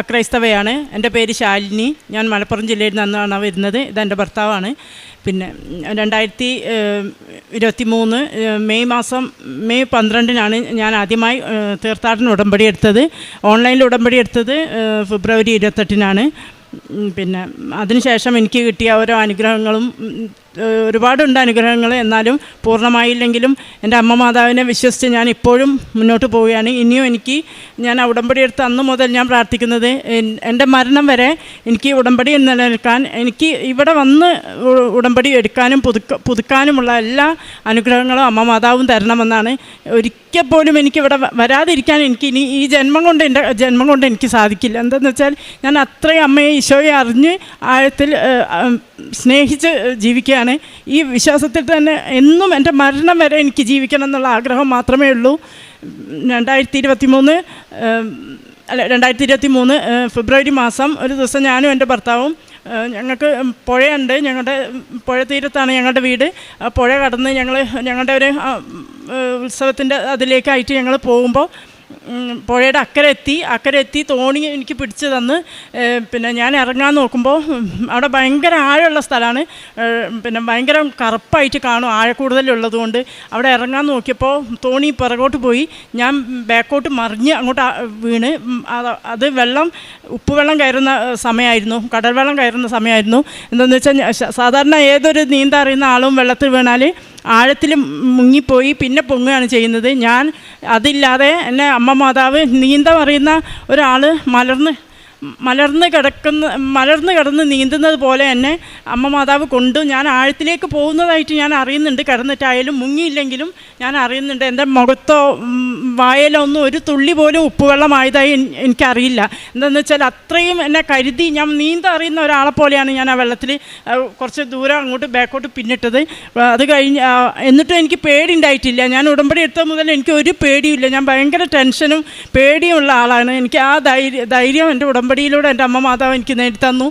അക്രൈസ്തവയാണ് എന്റെ പേര് ശാലിനി. ഞാൻ മലപ്പുറം ജില്ലയിൽ നിന്നാണ് വരുന്നത്. ഇതെന്റെ ഭർത്താവാണ്. പിന്നെ രണ്ടായിരത്തി ഇരുപത്തി മൂന്ന് മെയ് മാസം മെയ് പന്ത്രണ്ടിനാണ് ഞാൻ ആദ്യമായി തീർത്ഥാടന ഉടമ്പടി എടുത്തത്. ഓൺലൈനിൽ ഉടമ്പടി എടുത്തത് ഫെബ്രുവരി ഇരുപത്തെട്ടിനാണ്. പിന്നെ അതിനുശേഷം എനിക്ക് കിട്ടിയ ഓരോ അനുഗ്രഹങ്ങളും ഒരുപാടുണ്ട് അനുഗ്രഹങ്ങൾ. എന്നാലും പൂർണമായില്ലെങ്കിലും എന്റെ അമ്മ മാതാവിനെ വിശ്വസിച്ച് ഞാൻ ഇപ്പോഴും മുന്നോട്ട് പോവുകയാണ്. ഇനിയും എനിക്ക് ഞാൻ ഉടമ്പടി എടുത്ത് അന്ന് മുതൽ ഞാൻ പ്രാർത്ഥിക്കുന്നത് എന്റെ മരണം വരെ എനിക്ക് ഉടമ്പടി നിലനിൽക്കാൻ എനിക്ക് ഇവിടെ വന്ന് ഉടമ്പടി എടുക്കാനും പുതുക്ക പുതുക്കാനുമുള്ള എല്ലാ അനുഗ്രഹങ്ങളും അമ്മ മാതാവും തരണമെന്നാണ്. ഒരിക്കൽ പോലും എനിക്ക് ഇവിടെ വരാതിരിക്കാൻ എനിക്ക് ഇനി ഈ ജന്മം കൊണ്ട് എന്റെ ജന്മം കൊണ്ട് എനിക്ക് സാധിക്കില്ല. എന്താണെന്ന് വെച്ചാൽ ഞാൻ അത്രയും അമ്മയെ ഈശോയെ അറിഞ്ഞ് ആഴത്തിൽ സ്നേഹിച്ച് ഉം, ജീവിക്കുകയാണ് ഈ വിശ്വാസത്തിൽ തന്നെ എന്നും എന്റെ മരണം വരെ എനിക്ക് ജീവിക്കണം എന്നുള്ള ആഗ്രഹം മാത്രമേ ഉള്ളൂ. രണ്ടായിരത്തി ഇരുപത്തി മൂന്ന് അല്ല രണ്ടായിരത്തി ഇരുപത്തി മൂന്ന് ഫെബ്രുവരി മാസം ഒരു ദിവസം ഞാനും എന്റെ ഭർത്താവും ഞങ്ങൾക്ക് പുഴയുണ്ട്. ഞങ്ങളുടെ പുഴ തീരത്താണ് ഞങ്ങളുടെ വീട്. പുഴ കടന്ന് ഞങ്ങൾ ഞങ്ങളുടെ ഒരു ഉത്സവത്തിന്റെ അതിലേക്കായിട്ട് ഞങ്ങൾ പോകുമ്പോൾ പുഴയുടെ അക്കരെ എത്തി അക്കരെ എത്തി തോണി എനിക്ക് പിടിച്ചു തന്ന് പിന്നെ ഞാൻ ഇറങ്ങാൻ നോക്കുമ്പോൾ അവിടെ ഭയങ്കര ആഴമുള്ള സ്ഥലമാണ്. പിന്നെ ഭയങ്കര കറുപ്പായിട്ട് കാണും ആഴ കൂടുതലുള്ളത് കൊണ്ട്. അവിടെ ഇറങ്ങാൻ നോക്കിയപ്പോൾ തോണി പിറകോട്ട് പോയി. ഞാൻ ബാക്കോട്ട് മറിഞ്ഞ് അങ്ങോട്ട് വീണ്. അത് വെള്ളം ഉപ്പുവെള്ളം കയറുന്ന സമയമായിരുന്നു. കടൽ വെള്ളം കയറുന്ന സമയമായിരുന്നു. എന്താണെന്ന് വെച്ചാൽ സാധാരണ ഏതൊരു നീന്താറിയുന്ന ആളും വെള്ളത്തിൽ വീണാൽ ആഴത്തിൽ മുങ്ങിപ്പോയി പിന്നെ പൊങ്ങുകയാണ് ചെയ്യുന്നത്. ഞാൻ അതില്ലാതെ എന്നെ അമ്മ മാതാവ് നീന്തം അറിയുന്ന ഒരാൾ മലർന്ന് മലർന്ന് കിടക്കുന്ന മലർന്ന് കിടന്ന് നീന്തുന്നത് പോലെ എന്നെ അമ്മ മാതാവ് കൊണ്ട്. ഞാൻ ആഴത്തിലേക്ക് പോകുന്നതായിട്ട് ഞാൻ അറിയുന്നുണ്ട്. കിടന്നിട്ടായാലും മുങ്ങിയില്ലെങ്കിലും ഞാൻ അറിയുന്നുണ്ട്. എന്റെ മുഖത്തോ വായലോ ഒന്നും ഒരു തുള്ളി പോലും ഉപ്പുവെള്ളമായതായി എനിക്കറിയില്ല. എന്താണെന്ന് വെച്ചാൽ അത്രയും എന്നെ കരുതി ഞാൻ നീന്ത അറിയുന്ന ഒരാളെ പോലെയാണ് ഞാൻ ആ വെള്ളത്തിൽ കുറച്ച് ദൂരം അങ്ങോട്ട് ബാക്കോട്ട് പിന്നിട്ടത്. അത് കഴിഞ്ഞ് എന്നിട്ടും എനിക്ക് പേടി ഉണ്ടായിട്ടില്ല ഞാൻ ഉടമ്പടി എടുത്ത മുതൽ എനിക്ക് ഒരു പേടിയില്ല ഞാൻ ഭയങ്കര ടെൻഷനും പേടിയുമുള്ള ആളാണ്. എനിക്ക് ആ ധൈര്യം ധൈര്യം എന്റെ ഉടമ്പടിയിലൂടെ എന്റെ അമ്മ മാതാവ് എനിക്ക് നേടി തന്നു.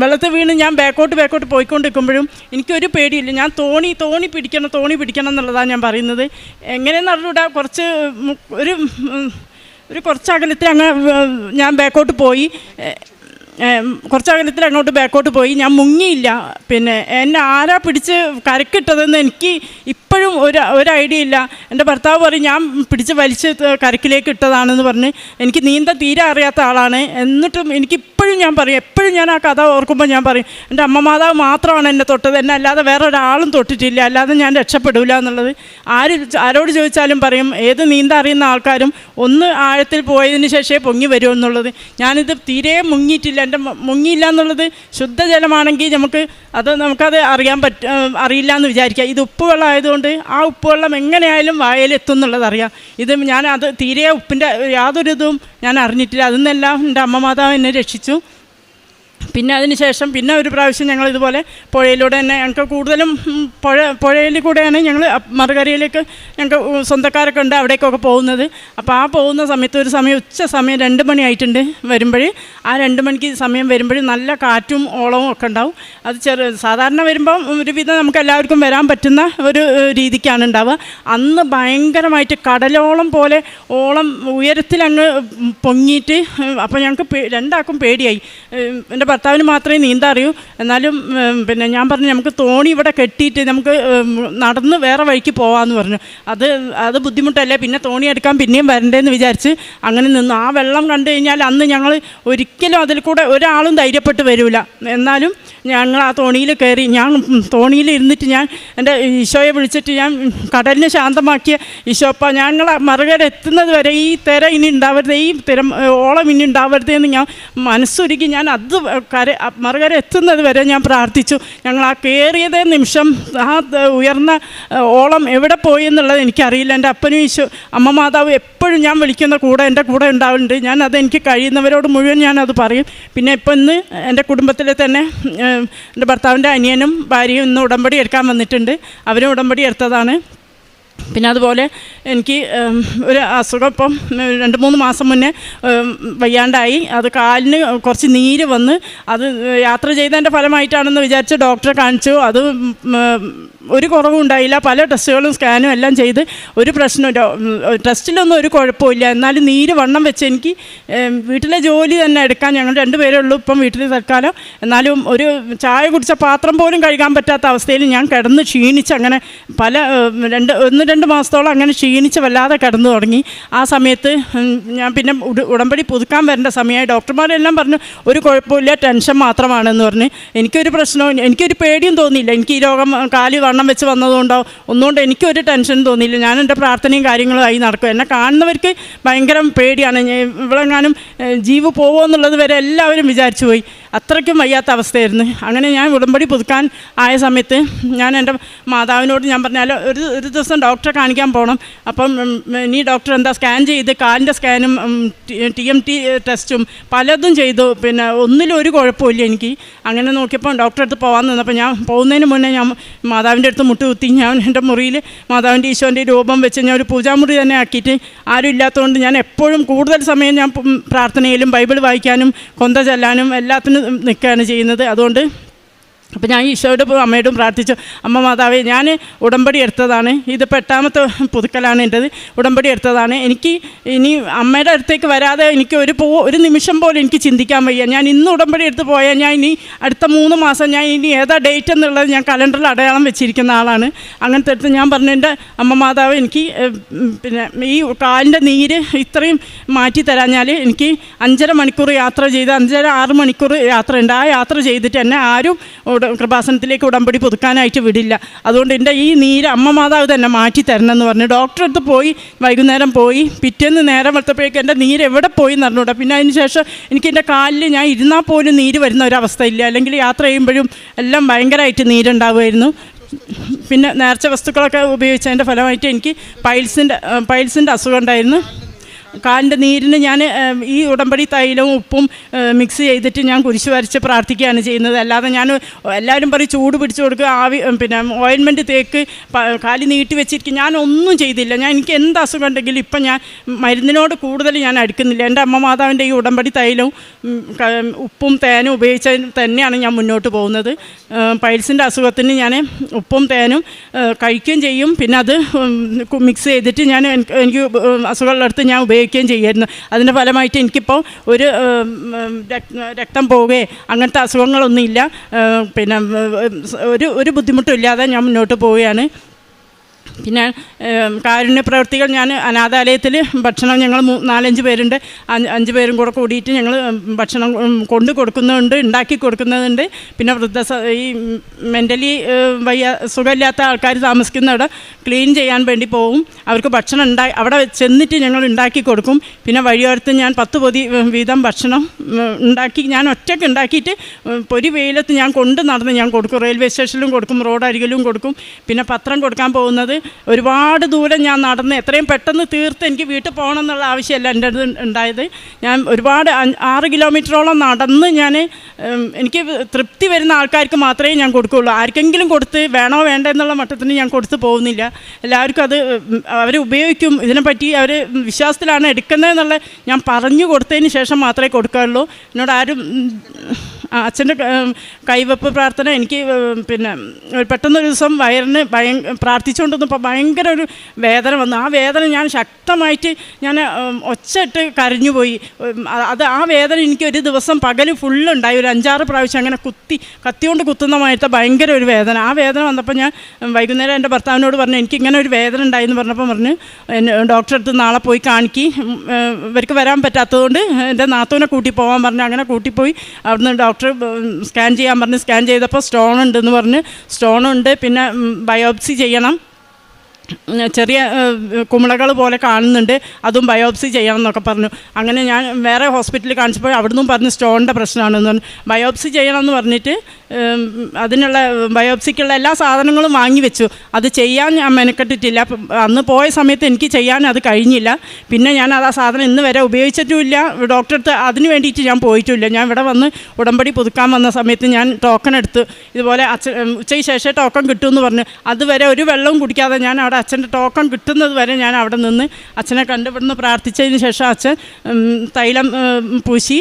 വെള്ളത്തിൽ വീണ് ഞാൻ ബാക്കോട്ട് ബാക്കോട്ട് പോയിക്കൊണ്ടിരിക്കുമ്പോഴും എനിക്കൊരു പേടിയില്ല. ഞാൻ തോണി തോണി പിടിക്കണം തോണി പിടിക്കണം എന്നുള്ളതാണ് ഞാൻ പറയുന്നത്. എങ്ങനെയെന്ന് അറിഞ്ഞൂടാ കുറച്ച് ഒരു ഒരു കുറച്ച് അകലത്തിൽ അങ്ങ് ഞാൻ ബാക്കോട്ട് പോയി. കുറച്ച് അകലത്തിൽ അങ്ങോട്ട് ബാക്കോട്ട് പോയി. ഞാൻ മുങ്ങിയില്ല. പിന്നെ എന്നെ ആരാ പിടിച്ച് കരക്കിട്ടതെന്ന് എനിക്ക് ഇപ്പോഴും ഒരു ഒരു ഐഡിയ ഇല്ല. എന്റെ ഭർത്താവ് പറയും ഞാൻ പിടിച്ച് വലിച്ച് കരക്കിലേക്ക് ഇട്ടതാണെന്ന് പറഞ്ഞ് എനിക്ക് നീന്താൻ തീരെ അറിയാത്ത ആളാണ്. എന്നിട്ടും എനിക്ക് ഇപ്പോഴും ഞാൻ പറയും എപ്പോഴും ഞാൻ ആ കഥ ഓർക്കുമ്പോൾ ഞാൻ പറയും എന്റെ അമ്മ മാതാവ് മാത്രമാണ് എന്നെ തൊട്ടത് എന്നെ അല്ലാതെ വേറെ ഒരാളും തൊട്ടിട്ടില്ല അല്ലാതെ ഞാൻ രക്ഷപ്പെടില്ല എന്നുള്ളത്. ആര് ആരോട് ചോദിച്ചാലും പറയും ഏത് നീന്ത അറിയുന്ന ആൾക്കാരും ഒന്ന് ആഴത്തിൽ പോയതിന് ശേഷമേ പൊങ്ങി വരൂ എന്നുള്ളത്. ഞാനിത് തീരെ മുങ്ങിയിട്ടില്ല എന്റെ മുങ്ങിയില്ല എന്നുള്ളത് ശുദ്ധജലമാണെങ്കിൽ നമുക്ക് അത് നമുക്കത് അറിയാൻ പറ്റ അറിയില്ല എന്ന് വിചാരിക്കുക. ഇത് ഉപ്പുവെള്ളം ആയതുകൊണ്ട് ആ ഉപ്പുവെള്ളം എങ്ങനെയായാലും വായയിലെത്തും എന്നുള്ളത് അറിയാം. ഇത് ഞാൻ അത് തീരെ ഉപ്പിന്റെ യാതൊരു ഇതും ഞാൻ അറിഞ്ഞിട്ടില്ല. അതിൽ നിന്നെല്ലാം എന്റെ അമ്മ മാതാവ് എന്നെ രക്ഷിച്ചു. പിന്നെ അതിനുശേഷം പിന്നെ ഒരു പ്രാവശ്യം ഞങ്ങൾ ഇതുപോലെ പുഴയിലൂടെ തന്നെ ഞങ്ങൾക്ക് കൂടുതലും പുഴ പുഴയിൽ കൂടെയാണ് ഞങ്ങൾ മറുകരയിലേക്ക് ഞങ്ങൾക്ക് സ്വന്തക്കാരൊക്കെ ഉണ്ട് അവിടേക്കൊക്കെ പോകുന്നത്. അപ്പോൾ ആ പോകുന്ന സമയത്ത് ഒരു സമയം ഉച്ച സമയം രണ്ട് മണി ആയിട്ടുണ്ട് വരുമ്പോൾ. ആ രണ്ട് മണിക്ക് സമയം വരുമ്പോൾ നല്ല കാറ്റും ഓളവും ഒക്കെ ഉണ്ടാവും. അത് ചെറു സാധാരണ വരുമ്പം ഒരുവിധം നമുക്ക് എല്ലാവർക്കും വരാൻ പറ്റുന്ന ഒരു രീതിക്കാണ് ഉണ്ടാവുക. അന്ന് ഭയങ്കരമായിട്ട് കടലോളം പോലെ ഓളം ഉയരത്തിലങ്ങ് പൊങ്ങിയിട്ട് അപ്പോൾ ഞങ്ങൾക്ക് രണ്ടാക്കും പേടിയായി. എന്റെ ഭർത്താവിന് മാത്രമേ നീന്താൻ അറിയൂ എന്നാലും പിന്നെ ഞാൻ പറഞ്ഞു നമുക്ക് തോണി ഇവിടെ കെട്ടിയിട്ട് നമുക്ക് നടന്ന് വേറെ വഴിക്ക് പോകാമെന്ന് പറഞ്ഞു. അത് അത് ബുദ്ധിമുട്ടല്ലേ? പിന്നെ തോണി എടുക്കാൻ പിന്നെയും വരണ്ടേന്ന് വിചാരിച്ച് അങ്ങനെ നിന്നു. ആ വെള്ളം കണ്ടു കഴിഞ്ഞാൽ അന്ന് ഞങ്ങൾ ഒരിക്കലും അതിൽ കൂടെ ഒരാളും ധൈര്യപ്പെട്ട് വരില്ല എന്നാലും ഞങ്ങൾ ആ തോണിയിൽ കയറി ഞാൻ തോണിയിൽ ഇരുന്നിട്ട് ഞാൻ എന്റെ ഈശോയെ വിളിച്ചിട്ട് ഞാൻ കടലിനെ ശാന്തമാക്കിയ ഈശോപ്പ ഞങ്ങൾ മറുകര എത്തുന്നത് വരെ ഈ തിര ഇനി ഉണ്ടാവരുത് ഈ തിര ഓളം ഇനി ഉണ്ടാവരുത് എന്ന് ഞാൻ മനസ്സൊരുക്കി ഞാൻ അത് കര മറുകര എത്തുന്നത് വരെ ഞാൻ പ്രാർത്ഥിച്ചു. ഞങ്ങൾ ആ കയറിയതേ നിമിഷം ആ ഉയർന്ന ഓളം എവിടെ പോയി എന്നുള്ളത് എനിക്കറിയില്ല. എന്റെ അപ്പനും ഈശോ അമ്മ മാതാവ് എപ്പോഴും ഞാൻ വിളിക്കുന്ന കൂടെ എന്റെ കൂടെ ഉണ്ടാവുന്നുണ്ട് ഞാൻ അത് എനിക്ക് കഴിയുന്നവരോട് മുഴുവൻ ഞാനത് പറയും. പിന്നെ ഇപ്പം ഇന്ന് എന്റെ കുടുംബത്തിലെ തന്നെ എന്റെ ഭർത്താവിന്റെ അനിയനും ഭാര്യയും ഇന്ന് ഉടമ്പടി എടുക്കാൻ വന്നിട്ടുണ്ട്. അവരും ഉടമ്പടി എടുത്തതാണ്. പിന്നെ അതുപോലെ എനിക്ക് ഒരു അസുഖം ഇപ്പം രണ്ട് മൂന്ന് മാസം മുന്നേ വയ്യാണ്ടായി. അത് കാലിന് കുറച്ച് നീര് വന്ന് അത് യാത്ര ചെയ്തതിന്റെ ഫലമായിട്ടാണെന്ന് വിചാരിച്ച് ഡോക്ടറെ കാണിച്ചു. അത് ഒരു കുറവും ഉണ്ടായില്ല. പല ടെസ്റ്റുകളും സ്കാനും എല്ലാം ചെയ്ത് ഒരു പ്രശ്നം ടെസ്റ്റിലൊന്നും ഒരു കുഴപ്പമില്ല. എന്നാലും നീര് വണ്ണം വെച്ച് എനിക്ക് വീട്ടിലെ ജോലി തന്നെ എടുക്കാൻ ഞങ്ങൾ രണ്ടുപേരേ ഉള്ളൂ. ഇപ്പം വീട്ടിൽ തൽക്കാലം. എന്നാലും ഒരു ചായ കുടിച്ച പാത്രം പോലും കഴുകാൻ പറ്റാത്ത അവസ്ഥയിൽ ഞാൻ കിടന്ന് ക്ഷീണിച്ച് അങ്ങനെ പല രണ്ട് ഒന്ന് രണ്ട് മാസത്തോളം അങ്ങനെ ക്ഷീണിച്ച് വല്ലാതെ കിടന്നു തുടങ്ങി. ആ സമയത്ത് ഞാൻ പിന്നെ ഉട- ഉടമ്പടി പുതുക്കാൻ വരേണ്ട സമയമായി. ഡോക്ടർമാരെല്ലാം പറഞ്ഞു ഒരു കുഴപ്പമില്ല ടെൻഷൻ മാത്രമാണെന്ന് പറഞ്ഞ്. എനിക്കൊരു പ്രശ്നവും എനിക്കൊരു പേടിയും തോന്നിയില്ല. എനിക്ക് ഈ രോഗം കാലി വണ്ണം വെച്ച് വന്നതുകൊണ്ടോ ഒന്നുകൊണ്ട് എനിക്കൊരു ടെൻഷൻ തോന്നിയില്ല. ഞാൻ എന്റെ പ്രാർത്ഥനയും കാര്യങ്ങളും ആയി നടക്കും. എന്നെ കാണുന്നവർക്ക് ഭയങ്കര പേടിയാണ്. ഇവളെങ്ങാനും ജീവ് പോവോ എന്നുള്ളത് വരെ എല്ലാവരും വിചാരിച്ചു പോയി. അത്രയ്ക്കും വയ്യാത്ത അവസ്ഥയായിരുന്നു. അങ്ങനെ ഞാൻ ഉടമ്പടി പുതുക്കാൻ ആയ സമയത്ത് ഞാൻ എന്റെ മാതാവിനോട് ഞാൻ പറഞ്ഞാൽ ഒരു ഒരു ദിവസം ഡോക്ടറെ കാണിക്കാൻ പോകണം അപ്പം നീ ഡോക്ടർ എന്താ സ്കാൻ ചെയ്ത് കാലിന്റെ സ്കാനും ടി എം ടി ടെസ്റ്റും പലതും ചെയ്തു. പിന്നെ ഒന്നിലും ഒരു കുഴപ്പമില്ല എനിക്ക്. അങ്ങനെ നോക്കിയപ്പോൾ ഡോക്ടറെ അടുത്ത് പോകാൻ നിന്നപ്പോൾ ഞാൻ പോകുന്നതിന് മുന്നേ ഞാൻ മാതാവിന്റെ അടുത്ത് മുട്ടുകുത്തി ഞാൻ എന്റെ മുറിയിൽ മാതാവിന്റെ ഈശോന്റെ രൂപം വെച്ച് ഞാൻ ഒരു പൂജാമുറി തന്നെ ആക്കിയിട്ട് ആരും ഇല്ലാത്തതുകൊണ്ട് ഞാൻ എപ്പോഴും കൂടുതൽ സമയം ഞാൻ പ്രാർത്ഥനയിലും ബൈബിൾ വായിക്കാനും കൊന്ത ചെല്ലാനും എല്ലാത്തിനും നിൽക്കുകയാണ് ചെയ്യുന്നത്. അതുകൊണ്ട് അപ്പം ഞാൻ ഈശോയോട് അമ്മയോടും പ്രാർത്ഥിച്ചു അമ്മ മാതാവേ ഞാൻ ഉടമ്പടി എടുത്തതാണ്. ഇത് എട്ടാമത്തെ പുതുക്കലാണ് എന്റെത് ഉടമ്പടി എടുത്തതാണ്. എനിക്ക് ഇനി അമ്മയുടെ അടുത്തേക്ക് വരാതെ എനിക്ക് ഒരു പോ ഒരു നിമിഷം പോലും എനിക്ക് ചിന്തിക്കാൻ വയ്യ. ഞാൻ ഇന്ന് ഉടമ്പടി എടുത്ത് പോയാൽ ഞാൻ ഇനി അടുത്ത മൂന്ന് മാസം ഞാൻ ഇനി ഏതാ ഡേറ്റ് എന്നുള്ളത് ഞാൻ കലണ്ടറിൽ അടയാളം വെച്ചിരിക്കുന്ന ആളാണ്. അങ്ങനത്തെ അടുത്ത് ഞാൻ പറഞ്ഞു എന്റെ അമ്മ മാതാവ് എനിക്ക് പിന്നെ ഈ കാലിന്റെ നീര് ഇത്രയും മാറ്റി തരാഞ്ഞാൽ എനിക്ക് അഞ്ചര മണിക്കൂർ യാത്ര ചെയ്ത് അഞ്ചര ആറ് മണിക്കൂർ യാത്ര ഉണ്ട് ആ യാത്ര ചെയ്തിട്ട് എന്നെ ആരും ഉട- കൃപാസനത്തിലേക്ക് ഉടമ്പടി പുതുക്കാനായിട്ട് വിടില്ല. അതുകൊണ്ട് എന്റെ ഈ നീര് അമ്മ മാതാവ് തന്നെ മാറ്റി തരണം എന്ന് പറഞ്ഞു. ഡോക്ടറെ അടുത്ത് പോയി വൈകുന്നേരം പോയി പിറ്റേന്ന് നേരം വെളുത്തപ്പോഴേക്കും എന്റെ നീര് എവിടെ പോയി എന്ന് അറിഞ്ഞൂടാ പിന്നെ അതിന് ശേഷം എനിക്ക് എന്റെ കാലിൽ ഞാൻ ഇരുന്നാൽ പോലും നീര് വരുന്ന ഒരവസ്ഥയില്ല. അല്ലെങ്കിൽ യാത്ര ചെയ്യുമ്പോഴും എല്ലാം ഭയങ്കരമായിട്ട് നീരുണ്ടാവുമായിരുന്നു. പിന്നെ നേർച്ച വസ്തുക്കളൊക്കെ ഉപയോഗിച്ചതിന്റെ ഫലമായിട്ട് എനിക്ക് പൈൽസിന്റെ പൈൽസിന്റെ അസുഖം ഉണ്ടായിരുന്നു. കാലിന്റെ നീരിന് ഞാൻ ഈ ഉടമ്പടി തൈലവും ഉപ്പും മിക്സ് ചെയ്തിട്ട് ഞാൻ കുരിശ് വരച്ച് പ്രാർത്ഥിക്കുകയാണ് ചെയ്യുന്നത്. അല്ലാതെ ഞാൻ എല്ലാവരും പറയും ചൂട് പിടിച്ചു കൊടുക്കുക ആവി പിന്നെ ഓയിൻമെന്റ് തേക്ക് കാലി നീട്ടി വെച്ചിരിക്കും. ഞാൻ ഒന്നും ചെയ്തില്ല. ഞാൻ എനിക്ക് എന്ത് അസുഖം ഉണ്ടെങ്കിലും ഇപ്പം ഞാൻ മരുന്നിനോട് കൂടുതൽ ഞാൻ അടുക്കുന്നില്ല. എന്റെ അമ്മ മാതാവിന്റെ ഈ ഉടമ്പടി തൈലവും ഉപ്പും തേനും ഉപയോഗിച്ച് തന്നെയാണ് ഞാൻ മുന്നോട്ട് പോകുന്നത്. പൈൽസിന്റെ അസുഖത്തിന് ഞാൻ ഉപ്പും തേനും കഴിക്കുകയും ചെയ്യും. പിന്നെ അത് മിക്സ് ചെയ്തിട്ട് ഞാൻ എനിക്ക് അസുഖമുള്ളടുത്ത് ഞാൻ ഉപയോഗിക്കും. ഉപയോഗിക്കുകയും ചെയ്യുമായിരുന്നു അതിന്റെ ഫലമായിട്ട് എനിക്കിപ്പോൾ ഒരു രക്തം പോവുകയോ അങ്ങനത്തെ അസുഖങ്ങളൊന്നുമില്ല. പിന്നെ ഒരു ഒരു ബുദ്ധിമുട്ടും ഇല്ലാതെ ഞാൻ മുന്നോട്ട് പോവുകയാണ്. പിന്നെ കാരുണ്യ പ്രവർത്തികൾ ഞാൻ അനാഥാലയത്തിൽ ഭക്ഷണം ഞങ്ങൾ നാലഞ്ച് പേരുണ്ട്. അഞ്ച് പേരും കൂടെ കൂടിയിട്ട് ഞങ്ങൾ ഭക്ഷണം കൊണ്ടു കൊടുക്കുന്നുണ്ട് ഉണ്ടാക്കി കൊടുക്കുന്നുണ്ട്. പിന്നെ വൃദ്ധ ഈ മെന്റലി വയ്യ സുഖമില്ലാത്ത ആൾക്കാർ താമസിക്കുന്നവിടെ ക്ലീൻ ചെയ്യാൻ വേണ്ടി പോവും. അവർക്ക് ഭക്ഷണം ഉണ്ടായി അവിടെ ചെന്നിട്ട് ഞങ്ങൾ ഉണ്ടാക്കി കൊടുക്കും. പിന്നെ വഴിയോരത്ത് ഞാൻ പത്ത് പൊതി വീതം ഭക്ഷണം ഉണ്ടാക്കി ഞാൻ ഒറ്റയ്ക്ക് ഉണ്ടാക്കിയിട്ട് പൊരി വെയിലത്ത് ഞാൻ കൊണ്ട് നടന്ന് ഞാൻ കൊടുക്കും. റെയിൽവേ സ്റ്റേഷനിലും കൊടുക്കും റോഡ് അരികിലും കൊടുക്കും. പിന്നെ പത്രം കൊടുക്കാൻ പോകുന്നത് ഒരുപാട് ദൂരം ഞാൻ നടന്ന് എത്രയും പെട്ടെന്ന് തീർത്ത് എനിക്ക് വീട്ടിൽ പോകണം എന്നുള്ള ആവശ്യമല്ല എന്റെ അടുത്ത് ഉണ്ടായത്. ഞാൻ ഒരുപാട് ആറ് കിലോമീറ്ററോളം നടന്ന് ഞാൻ എനിക്ക് തൃപ്തി വരുന്ന ആൾക്കാർക്ക് മാത്രമേ ഞാൻ കൊടുക്കുകയുള്ളൂ. ആർക്കെങ്കിലും കൊടുത്ത് വേണോ വേണ്ട എന്നുള്ള മട്ടത്തിന് ഞാൻ കൊടുത്ത് പോകുന്നില്ല. എല്ലാവർക്കും അത് അവർ ഉപയോഗിക്കും. ഇതിനെപ്പറ്റി അവർ വിശ്വാസത്തിലാണ് എടുക്കുന്നതെന്നുള്ള ഞാൻ പറഞ്ഞു കൊടുത്തതിന് ശേഷം മാത്രമേ കൊടുക്കാറുള്ളൂ. എന്നോട് ആരും അച്ഛന്റെ കൈവപ്പ് പ്രാർത്ഥന എനിക്ക് പിന്നെ പെട്ടെന്നൊരു ദിവസം വയറിന് ഭയ പ്രാർത്ഥിച്ചുകൊണ്ടിരുന്നപ്പോൾ ഭയങ്കര ഒരു വേദന വന്നു. ആ വേദന ഞാൻ ശക്തമായിട്ട് ഞാൻ ഒച്ചയിട്ട് കരഞ്ഞുപോയി. അത് ആ വേദന എനിക്ക് ഒരു ദിവസം പകൽ ഫുള്ളുണ്ടായി. ഒരു അഞ്ചാറ് പ്രാവശ്യം അങ്ങനെ കുത്തി കത്തിയോണ്ട് കുത്തുന്നമായിട്ട് ഭയങ്കര ഒരു വേദന. ആ വേദന വന്നപ്പോൾ ഞാൻ വൈകുന്നേരം എന്റെ ഭർത്താവിനോട് പറഞ്ഞു എനിക്ക് ഇങ്ങനെ ഒരു വേദന ഉണ്ടായെന്ന് പറഞ്ഞപ്പോൾ പറഞ്ഞു ഡോക്ടറെ അടുത്ത് നാളെ പോയി കാണിക്കി. ഇവർക്ക് വരാൻ പറ്റാത്തതുകൊണ്ട് എന്റെ നാത്തൂനെ കൂട്ടി പോകാൻ പറഞ്ഞു. അങ്ങനെ കൂട്ടിപ്പോയി. അവിടുന്ന് ഡോക്ടർ സ്കാൻ ചെയ്യാൻ പറഞ്ഞ് സ്കാൻ ചെയ്തപ്പോൾ സ്റ്റോൺ ഉണ്ടെന്ന് പറഞ്ഞ് സ്റ്റോൺ ഉണ്ട്. പിന്നെ ബയോപ്സി ചെയ്യണം. ചെറിയ കുമിളകൾ പോലെ കാണുന്നുണ്ട്. അതും ബയോപ്സി ചെയ്യണമെന്നൊക്കെ പറഞ്ഞു. അങ്ങനെ ഞാൻ വേറെ ഹോസ്പിറ്റലിൽ കാണിച്ചപ്പോൾ അവിടുന്ന് പറഞ്ഞു സ്റ്റോണിന്റെ പ്രശ്നമാണെന്ന് പറഞ്ഞു. ബയോപ്സി ചെയ്യണമെന്ന് പറഞ്ഞിട്ട് അതിനുള്ള ബയോപ്സിക്കുള്ള എല്ലാ സാധനങ്ങളും വാങ്ങി വെച്ചു. അത് ചെയ്യാൻ ഞാൻ മെനക്കെട്ടിട്ടില്ല. അന്ന് പോയ സമയത്ത് എനിക്ക് ചെയ്യാൻ അത് കഴിഞ്ഞില്ല. പിന്നെ ഞാൻ അത് ആ സാധനം ഇന്ന് വരെ ഉപയോഗിച്ചിട്ടുമില്ല. ഡോക്ടറെടുത്ത് അതിന് വേണ്ടിയിട്ട് ഞാൻ പോയിട്ടുമില്ല ഞാൻ ഇവിടെ വന്ന് ഉടമ്പടി പുതുക്കാൻ വന്ന സമയത്ത് ഞാൻ ടോക്കൺ എടുത്ത് ഇതുപോലെ അച്ഛ ഉച്ചയ്ക്ക് ശേഷം ടോക്കൺ കിട്ടുമെന്ന് പറഞ്ഞു. അതുവരെ ഒരു വെള്ളവും കുടിക്കാതെ ഞാൻ അവിടെ അച്ഛന്റെ ടോക്കൺ കിട്ടുന്നത് വരെ ഞാൻ അവിടെ നിന്ന് അച്ഛനെ കണ്ടുപിടുന്ന് പ്രാർത്ഥിച്ചതിന് ശേഷം അച്ഛൻ തൈലം പൂശി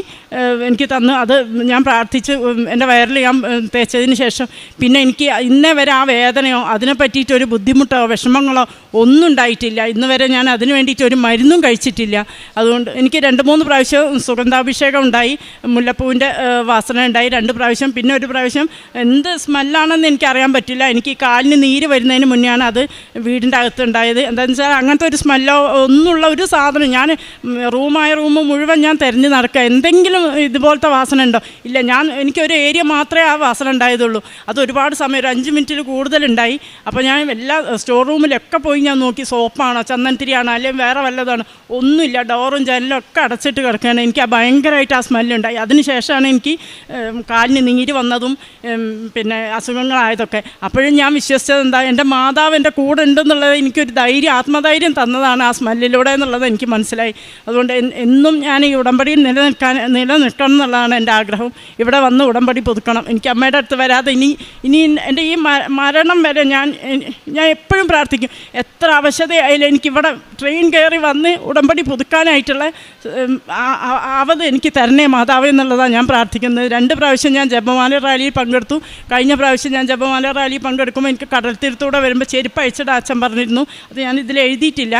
എനിക്ക് തന്നു. അത് ഞാൻ പ്രാർത്ഥിച്ച് എന്റെ വയറിൽ ഞാൻ തേച്ചതിന് ശേഷം പിന്നെ എനിക്ക് ഇന്നേ വരെ ആ വേദനയോ അതിനെ പറ്റിയിട്ടൊരു ബുദ്ധിമുട്ടോ വിഷമങ്ങളോ ഒന്നും ഉണ്ടായിട്ടില്ല. ഇന്ന് വരെ ഞാൻ അതിന് വേണ്ടിയിട്ട് ഒരു മരുന്നും കഴിച്ചിട്ടില്ല. അതുകൊണ്ട് എനിക്ക് രണ്ട് മൂന്ന് പ്രാവശ്യം സുഗന്ധാഭിഷേകം ഉണ്ടായി മുല്ലപ്പൂവിന്റെ വാസന ഉണ്ടായി രണ്ട് പ്രാവശ്യം. പിന്നെ ഒരു പ്രാവശ്യം എന്ത് സ്മെല്ലാണെന്ന് എനിക്കറിയാൻ പറ്റില്ല. എനിക്ക് കാലിന് നീര് വരുന്നതിന് മുന്നെയാണ് അത് വീടിന്റെ അകത്ത് ഉണ്ടായത് എന്താണെന്ന് വെച്ചാൽ അങ്ങനത്തെ ഒരു സ്മെല്ലോ ഒന്നുള്ള ഒരു സാധനം ഞാൻ റൂമായ റൂം മുഴുവൻ ഞാൻ തിരഞ്ഞു നടക്കുക. എന്തെങ്കിലും ഇതുപോലത്തെ വാസന ഉണ്ടോ? ഇല്ല ഞാൻ എനിക്കൊരു ഏരിയ മാത്രമേ ആ വാസന ഉണ്ടായതുള്ളൂ. അത് ഒരുപാട് സമയം ഒരു അഞ്ച് മിനിറ്റിൽ കൂടുതലുണ്ടായി. അപ്പോൾ ഞാൻ എല്ലാ സ്റ്റോർ റൂമിലൊക്കെ പോയി ഞാൻ നോക്കി. സോപ്പാണോ ചന്ദനത്തിരിയാണോ അല്ലെങ്കിൽ വേറെ വല്ലതാണ് ഒന്നുമില്ല ഡോറും ജനലും ഒക്കെ അടച്ചിട്ട് കിടക്കുകയാണ്. എനിക്ക് ആ ഭയങ്കരമായിട്ട് ആ സ്മെല്ലുണ്ടായി അതിന് ശേഷമാണ് എനിക്ക് കാലിന് നീര് വന്നതും പിന്നെ അസുഖങ്ങളായതൊക്കെ. അപ്പോഴും ഞാൻ വിശ്വസിച്ചത് എന്താ എന്റെ മാതാവ് എന്റെ കൂടെ ഉണ്ടെന്നുള്ളത് എനിക്കൊരു ധൈര്യം ആത്മധൈര്യം തന്നതാണ് ആ സ്മെല്ലിലൂടെ എന്നുള്ളത് എനിക്ക് മനസ്സിലായി. അതുകൊണ്ട് എന്നും ഞാൻ ഈ ഉടമ്പടിയിൽ നിലനിൽക്കാൻ നിലനിൽക്കണം എന്നുള്ളതാണ് എന്റെ ആഗ്രഹം. ഇവിടെ വന്ന് ഉടമ്പടി പുതുക്കണം. എനിക്ക് അമ്മയുടെ അടുത്ത് വരാതെ ഇനി ഇനി എന്റെ ഈ മരണം വരെ ഞാൻ ഞാൻ എപ്പോഴും പ്രാർത്ഥിക്കും. എത്ര അവശതയായാലും എനിക്കിവിടെ ട്രെയിൻ കയറി വന്ന് ഉടമ്പടി പുതുക്കാനായിട്ടുള്ള ആവത് എനിക്ക് തരണേ മാതാവ് എന്നുള്ളതാണ് ഞാൻ പ്രാർത്ഥിക്കുന്നത്. രണ്ട് പ്രാവശ്യം ഞാൻ ജപമാല റാലിയിൽ പങ്കെടുത്തു. കഴിഞ്ഞ പ്രാവശ്യം ഞാൻ ജപമാല റാലിയിൽ പങ്കെടുക്കുമ്പോൾ എനിക്ക് കടൽ തീരത്തൂടെ വരുമ്പോൾ ചെരുപ്പ് അയച്ചിട്ട് അച്ഛൻ പറഞ്ഞിരുന്നു. അത് ഞാൻ ഇതിൽ എഴുതിയിട്ടില്ല.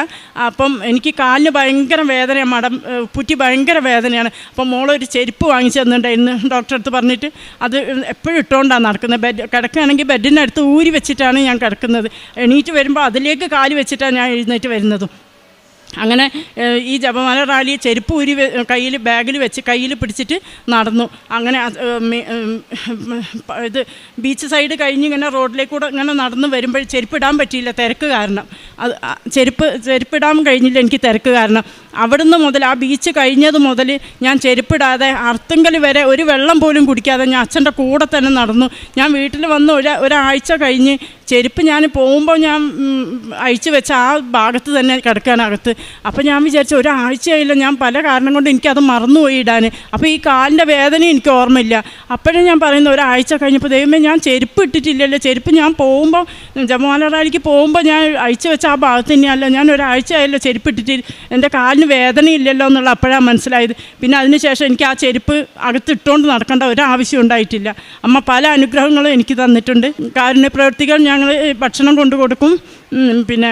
അപ്പം എനിക്ക് കാലിന് ഭയങ്കര വേദനയാണ് മടം പുറ്റി ഭയങ്കര വേദനയാണ്. അപ്പം മോളൊരു ചെരുപ്പ് വാങ്ങിച്ചു തന്നിട്ടുണ്ടായിരുന്നു ഡോക്ടറെ അടുത്ത് പറഞ്ഞിട്ട്. അത് എപ്പോഴും ഇട്ടുകൊണ്ടാണ് നടക്കുന്നത്. ബെഡ് കിടക്കുകയാണെങ്കിൽ ബെഡിനടുത്ത് ഊരി വെച്ചിട്ടാണ് ഞാൻ കിടക്കുന്നത്. എണീറ്റ് വരുമ്പോൾ അതിലേക്ക് കാൽ വെച്ചിട്ടാണ് ഞാൻ എഴുന്നേറ്റ് വരുന്നതും. അങ്ങനെ ഈ ജപമാല റാലി ചെരുപ്പ് ഊരി കയ്യിൽ ബാഗിൽ വെച്ച് കയ്യിൽ പിടിച്ചിട്ട് നടന്നു. അങ്ങനെ ഇത് ബീച്ച് സൈഡ് കഴിഞ്ഞ് ഇങ്ങനെ റോഡിലേക്ക് കൂടെ ഇങ്ങനെ നടന്ന് വരുമ്പോൾ ചെരുപ്പിടാൻ പറ്റിയില്ല തിരക്ക് കാരണം. അത് ചെരുപ്പ് ചെരുപ്പിടാൻ കഴിഞ്ഞില്ല എനിക്ക് തിരക്ക് കാരണം. അവിടുന്ന് മുതൽ ആ ബീച്ച് കഴിഞ്ഞത് മുതൽ ഞാൻ ചെരുപ്പിടാതെ അർത്തുങ്കൽ വരെ ഒരു വെള്ളം പോലും കുടിക്കാതെ ഞാൻ അച്ഛന്റെ കൂടെ തന്നെ നടന്നു. ഞാൻ വീട്ടിൽ വന്ന് ഒരു ഒരാഴ്ച കഴിഞ്ഞ് ചെരുപ്പ് ഞാൻ പോകുമ്പോൾ ഞാൻ അഴിച്ചു വെച്ച ആ ഭാഗത്ത് തന്നെ കിടക്കാനകത്ത്. അപ്പോൾ ഞാൻ വിചാരിച്ച ഒരാഴ്ചയായില്ല ഞാൻ പല കാരണം കൊണ്ട് എനിക്കത് മറന്നുപോയി ഇടാൻ. അപ്പോൾ ഈ കാലിന്റെ വേദന എനിക്ക് ഓർമ്മയില്ല. അപ്പോഴും ഞാൻ പറയുന്നത് ഒരാഴ്ച കഴിഞ്ഞപ്പോൾ ദൈവമേ ഞാൻ ചെരുപ്പ് ഇട്ടിട്ടില്ലല്ലോ. ചെരുപ്പ് ഞാൻ പോകുമ്പോൾ ജമാല റാലിക്ക് പോകുമ്പോൾ ഞാൻ അഴിച്ചു വെച്ച ആ ഭാഗത്ത് തന്നെയല്ല ഞാൻ ഒരാഴ്ച ആയല്ലോ ചെരുപ്പ് ഇട്ടിട്ട് എന്റെ കാലിന് വേദനയില്ലല്ലോ എന്നുള്ള അപ്പോഴാണ് മനസ്സിലായത്. പിന്നെ അതിനുശേഷം എനിക്ക് ആ ചെരുപ്പ് അകത്തിട്ടുകൊണ്ട് നടക്കേണ്ട ഒരാവശ്യം ഉണ്ടായിട്ടില്ല. അമ്മ പല അനുഗ്രഹങ്ങളും എനിക്ക് തന്നിട്ടുണ്ട്. കാരുണ്യ പ്രവർത്തികൾ ഞങ്ങൾ ഭക്ഷണം കൊണ്ടു കൊടുക്കും. പിന്നെ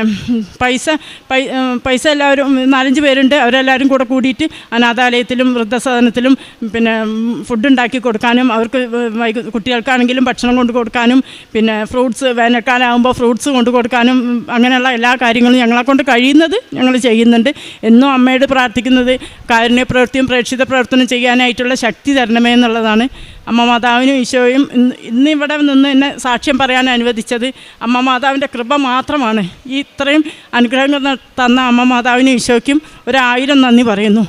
പൈസ പൈസ എല്ലാവരും നാലഞ്ച് പേരുണ്ട്. അവരെല്ലാവരും കൂടെ കൂടിയിട്ട് അനാഥാലയത്തിലും വൃദ്ധസദനത്തിലും പിന്നെ ഫുഡ് ഉണ്ടാക്കി കൊടുക്കാനും അവർക്ക് കുട്ടികൾക്കാണെങ്കിലും ഭക്ഷണം കൊണ്ട് കൊടുക്കാനും പിന്നെ ഫ്രൂട്ട്സ് വേനൽക്കാലമാകുമ്പോൾ ഫ്രൂട്ട്സ് കൊണ്ട് കൊടുക്കാനും അങ്ങനെയുള്ള എല്ലാ കാര്യങ്ങളും ഞങ്ങളെക്കൊണ്ട് കഴിയുന്നത് ഞങ്ങൾ ചെയ്യുന്നുണ്ട്. എന്നും അമ്മയോട് പ്രാർത്ഥിക്കുന്നത് കാരുണ്യ പ്രവൃത്തിയും പ്രേക്ഷിത പ്രവർത്തനം ചെയ്യാനായിട്ടുള്ള ശക്തി തരണമേ എന്നുള്ളതാണ്. അമ്മ മാതാവിനും ഈശോയും ഇന്ന് ഇന്നിവിടെ നിന്ന് എന്നെ സാക്ഷ്യം പറയാൻ അനുവദിച്ചത് അമ്മ മാതാവിന്റെ കൃപ മാത്രമാണ്. ഈ ഇത്രയും അനുഗ്രഹങ്ങൾ തന്ന അമ്മ മാതാവിനും ഈശോയ്ക്കും ഒരായിരം നന്ദി പറയുന്നു.